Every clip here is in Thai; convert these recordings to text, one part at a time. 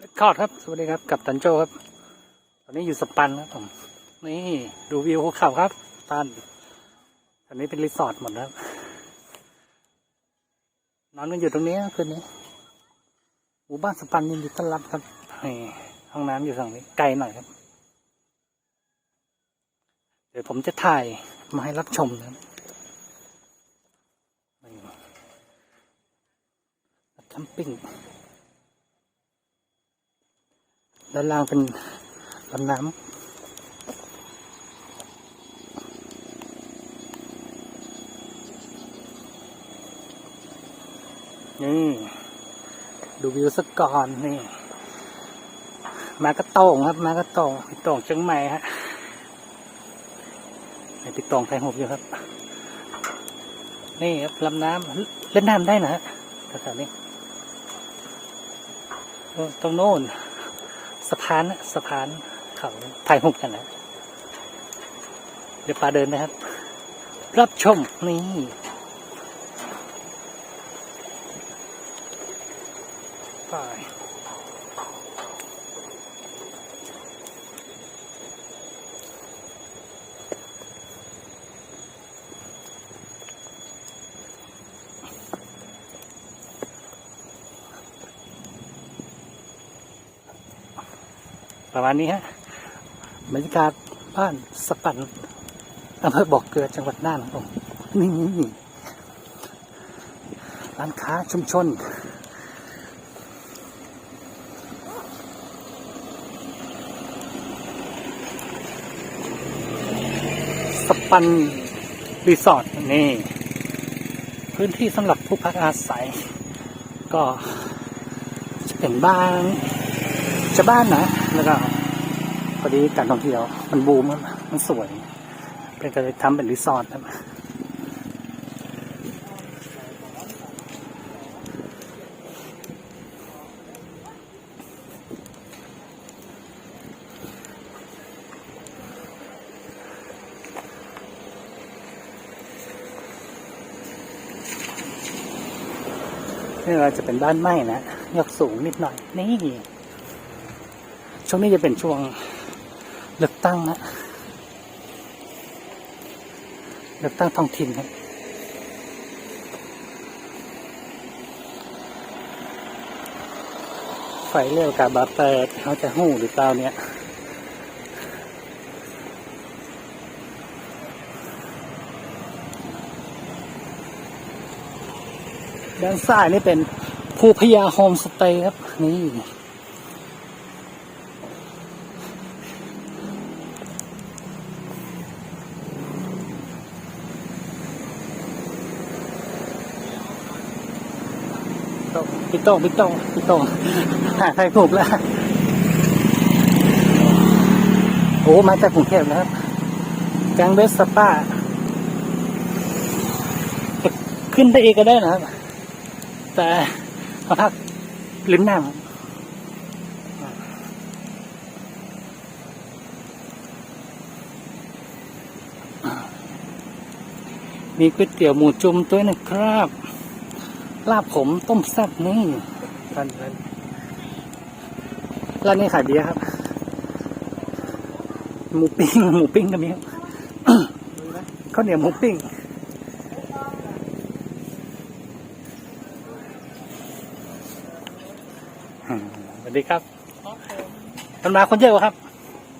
คอร์ดครับสวัสดีครับกับตันโจครับ ตอนนี้อยู่สปันครับผมนี่ดูวิวภูเขาครับสปันตอนนี้เป็นรีสอร์ทหมดแล้วนอนกันอยู่ตรงนี้คืนนี้หมู่บ้านสปันยินดีต้อนรับครับห้องน้ำอยู่ฝั่งนี้ไกลหน่อยครับ เดี๋ยวผมจะถ่ายมาให้รับชมนะครับแคมปิ้ง ด้านล่างเป็นลำน้ำนี่ดูวิวสักก่อนนี่ มากระโตงครับ มากระโตงพี่โตงเชียงใหม่ฮะไอพี่โตงไทยหกอยู่ครับ นี่ครับลำน้ำเล่นน้ำได้นะฮะแถวๆนี้ตรงโน้น สะพานนะสะพานเขาพายหุกกันนะ เดี๋ยวปาเดินนะครับ รับชมนี่ไป ประมาณนี้ฮะบรรยากาศบ้านสปันอำเภอบอกเกลือจังหวัดน่านครับผมนี่ร้านค้าชุมชนสปันรีสอร์ทนี่ พื้นที่สำหรับผู้พักอาศัย ก็จะเป็นบ้าน จะบ้านนะแล้วก็พอดีการท่องเที่ยวมันบูมมันสวย เป็นก็เลยทำเป็นรีสอร์ทครับนี่เราจะเป็นบ้านไม้นะยกสูงนิดหน่อย นี่ ช่วงนี้จะเป็นช่วงเลือกตั้งนะเลือกตั้งท้องถิ่นครับไฟเร็วกับบาเปิดเขาจะหู้หรือเปล่าเนี่ยด้านซ้ายนี่เป็นภูพยาโฮมสเตย์ครับ นี่ พี่โต้งพี่โต้งพี่โต้งหาใครถูกแล้วโอ้มาจากกรุงเทพนะครับแกงเบสสป้าขึ้นได้เองก็ได้นะครับ แต่มาพักริมน้ำมีก๋วยเตี๋ยวหมูจุ่มด้วยนะครับ ลาบผมต้มแซ่บนี่ร้านร้านร้านนี้ขายดีครับ หมูปิ้งหมูปิ้งก็มีครับข้าวเหนียวหมูปิ้งอืมสวัสดีครับมันมาคนเยอะกว่าครับ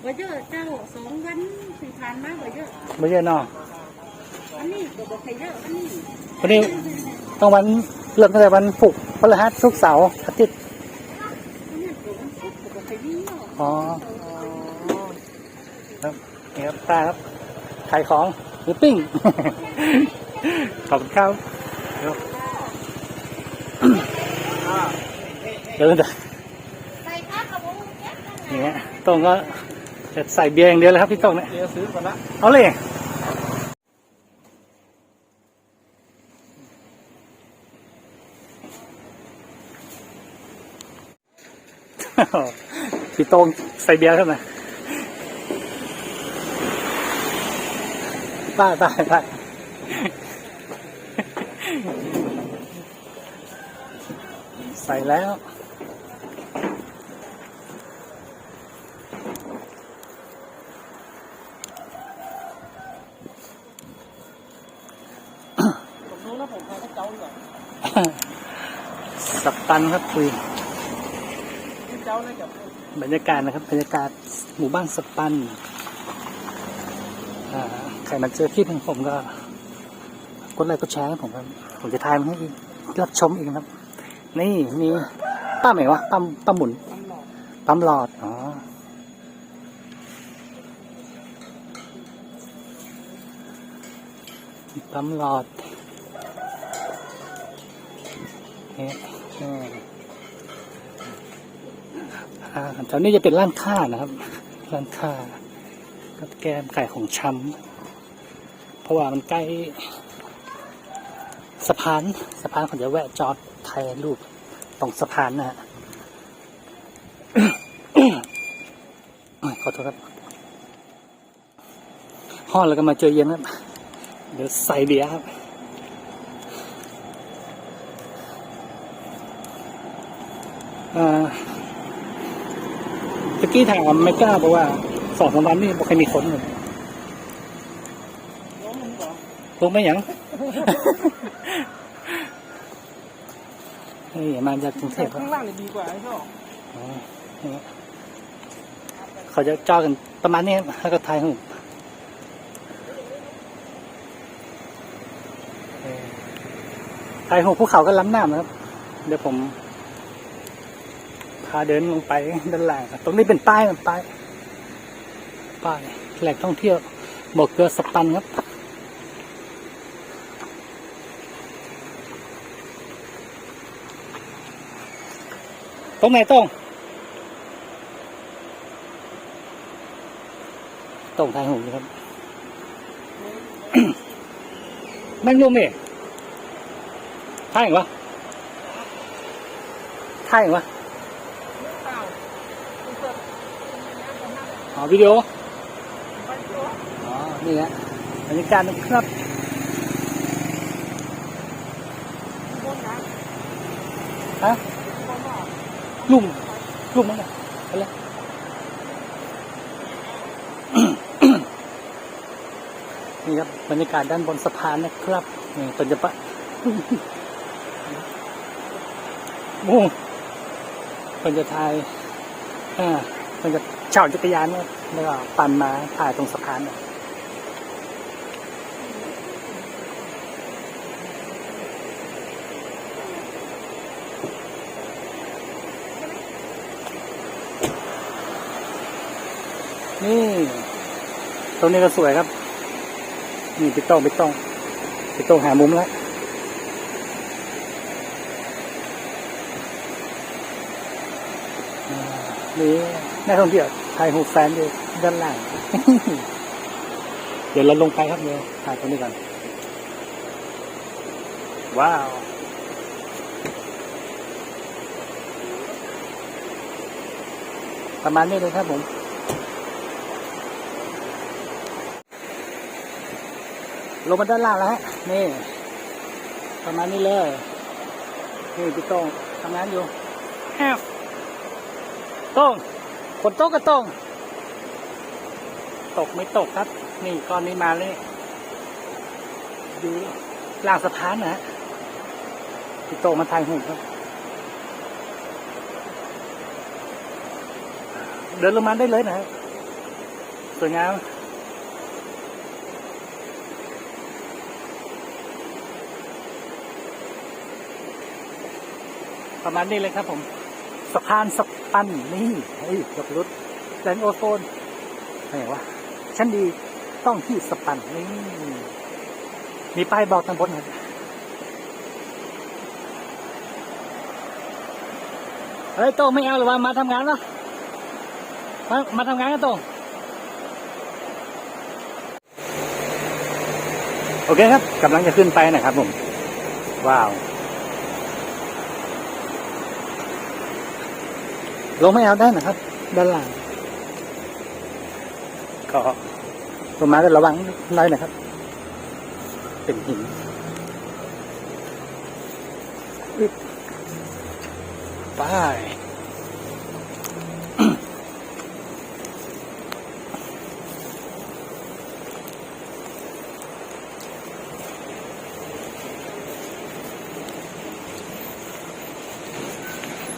ว่าเยอะเจ้าสองวันสี่พันมากว่าเยอะไม่เยอะเนอะอันนี้ก็บอกใครเยอะอันนี้วันนี้ต้องวัน เริ่มตั้งแต่วันศุกร์พฤหัสศุกร์เสาร์อาทิตย์อันนี้ก็วันศุกร์ก็บอกใครนี่เนาะอ๋อครับนี่ครับตาครับขายของหมูปิ้ง ขอบคุณครับเดี๋ยวเดี๋ยวเดี๋ยวใส่ผ้ากระบอกนี่ฮะตรงก็จะใส่เบียร์อย่างเดียวเลยครับพี่ตรงเนี่ยเดี๋ยวซื้อก่อนละเอาเลย ขี่ตรงใส่เบียร์ขึ้นมาป้าป้าป้าใส่แล้วสับตันครับคุยเจ้าเลยกับ บรรยากาศนะครับบรรยากาศหมู่บ้านสปันใครมาเจอคลิปของผมก็กดไลค์กดแชร์ให้ผมครับผมจะทายมันให้รับชมอีกนะครับ นี่มีป้าไหนวะป้าป้าหมุนปั๊มหลอดอ๋อปั๊มหลอดเนี่ยเนี่ยอ่า แถวนี้จะเป็นร้านค้านะครับ ร้านค้ากับแกมไก่ของชำเพราะว่ามันใกล้สะพานสะพานผมจะแวะจอดถ่ายรูปตรงสะพานนะฮะขอโทษครับห่อแล้วก็มาเจอเย็นครับเดี๋ยวใส่เบียร์ครับอ่า ตะกี้ถามไม่กล้าเพราะว่าสองสามวันนี่บอกใครมีคนเลยล้มมึงก่อนรู้ไหมหยังเฮ้ยมาจากกรุงเทพครับข้างล่างเลยดีกว่าไอ้ช่ออ๋อนี่เขาจะจ้อกันประมาณนี้ครับแล้วก็ทายหูปเออทายหูปภูเขาก็ล้ำหน้านะครับ เดี๋ยวผม พาเดินลงไปด้านล่างตรงนี้เป็นป้ายเป็นป้ายป้ายแหล่งท่องเที่ยวบอกเกลือสปันครับตรงไหนตรงตรงทางหูครับแม่งลมเองท่าอย่างวะท่าอย่างวะ เปล่าเปิด อ๋อวิดีโออ๋อนี่ฮะบรรยากาศนะครับนฮะลุ่มลุ่มมั้งเนี่ยไปเลยนี่ครับบรรยากาศด้านบนสะพานนะครับนี่เป็นจะปะโอ้เป็นจะทายอ่าเป็นจะ เช่าจักรยานเนี่ยแล้วก็ปั่นมาถ่ายตรงสะพานเนี่ยนี่ตรงนี้ก็สวยครับ นี่ไปต้องไปต้องไปต้องหามุมแล้วนี่นักท่องเที่ยว ถ่ายรูปแฟนอยู่ด้านล่าง เดี๋ยวเราลงไปครับเดี๋ยวถ่ายตรงนี้ก่อนว้าว ประมาณนี้เลยครับผมลงมาด้านล่างแล้วฮะนี่ ประมาณนี้เลย นี่พี่โต้งทำงานอยู่อ้าวต้ง ฝนตกก็ต้งตกไม่ตกครับ นี่ก้อนนี้มาเลยอยู่ล่างสะพานนะฮะพี่โตมาถ่ายหูครับ เดินลงมาได้เลยนะฮะสวยงามประมาณนี้เลยครับผม สะพานส ปันนี่เฮ้ยกับรถแสงโอโซนอะไรวะชั้นดีต้องที่สปันนี่มีป้ายบอกทางบนครับเฮ้ยโต้งไม่เอาหรือว่ามาทำงานเนาะมามาทำงานกันโต้งโอเคครับกำลังจะขึ้นไปนะครับผม ว้าว ลงไม่เอาได้นะครับ ด้านหลังก็ลงมาก็ระวังหน่อยนะครับ เป็นหินอึ๊บไป เออเคลฮะโอเคครับไปเดี๋ยวทำบรรยา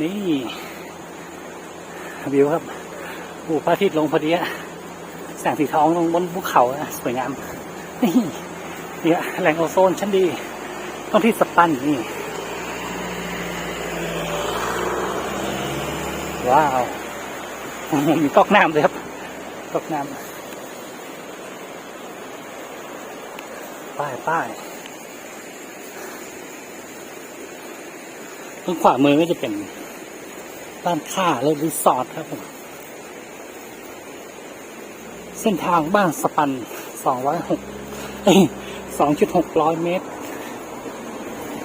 นี่วิวครับโอ้พระอาทิตย์ลงพอดีอะแสงสีทองลงบนภูเขาอะสวยงาม นี่เนี่ยแหล่งโอโซนชั้นดีต้องที่สปันนี่ ว้าวมีก๊อกน้ำเลยครับก๊อกน้ำป้ายป้ายตรงขวามือก็จะเป็น ร้านค้าและรีสอร์ทครับผมเส้นทางบ้านสปันสองร้อยหกสองจุดหกร้อยเมตร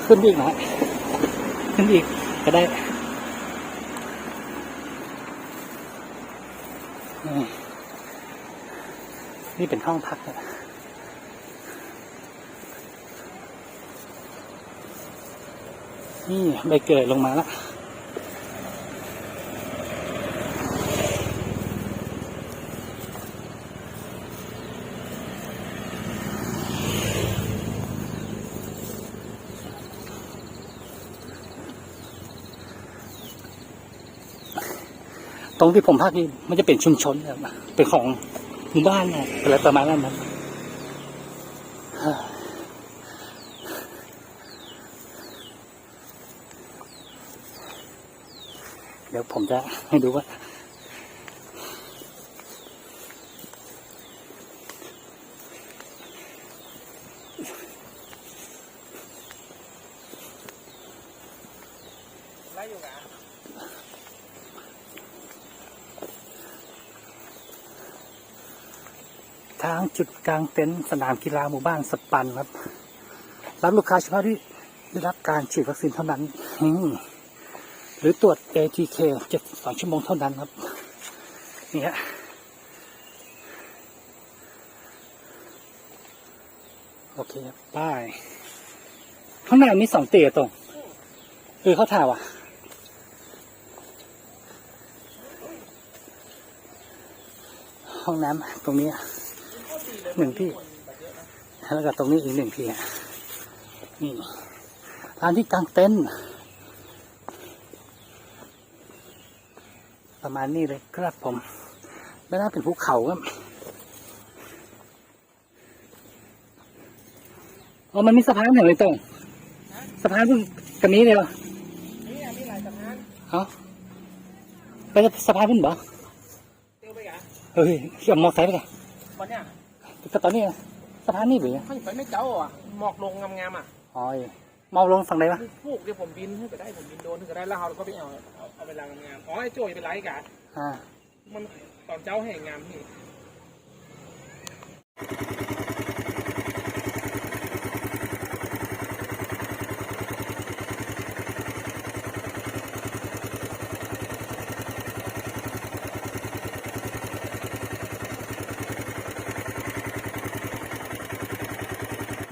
ขึ้นอีกนะขึ้นอีกก็ได้นี่เป็นห้องพักอะนี่ใบเกิดลงมาแล้ว ตรงที่ผมพักนี่มันจะเป็นชุมชนครับเป็นของหมู่บ้านอะไรประมาณนั้นนะเดี๋ยวผมจะให้ดูว่าไรอยู่กะ ทางจุดกลางเต็นท์สนามกีฬาหมู่บ้านสปันครับ รับลูกค้าเฉพาะที่ได้รับการฉีดวัคซีนเท่านั้น หรือตรวจ ATK 72 ชั่วโมงเท่านั้นครับนี่ฮะโอเคครับป้ายข้างหน้ามีสองเตียตรงเออเขาถ่ายว่ะห้องน้ำตรงนี้ หนึ่งที่แล้วก็ตรงนี้อีกหนึ่งที่อะนี่ร้านที่กลางเต็นท์ประมาณนี้เลยครับผมไม่น่าเป็นภูเขาครับอ๋อมันมีสะพานเหรอไอ้ตรงสะพานเพิ่งกับนี้เลยเหรอนี่อันนี้หลายสะพานเอ้าไปสะพานเพิ่งบ่เตียวไปกะเฮ้ยเขี่ยมอไซค์ไปกันวันเนี้ย แต่ตอนนี้สะพานนี่หรือเขาอยู่ไปไม่เจ้าอะหมอกลงงามๆอะอ๋อเมาลงฝั่งไหนวะมีพวกเดี๋ยวผมบินให้ไปได้ผมบินโดนให้ไปได้แล้วเราก็ไปเอาเอาเอาเวลางามๆอ๋อไอ้โจ้ยเป็นไรกะอ่ามันตอนเจ้าให้งามนี่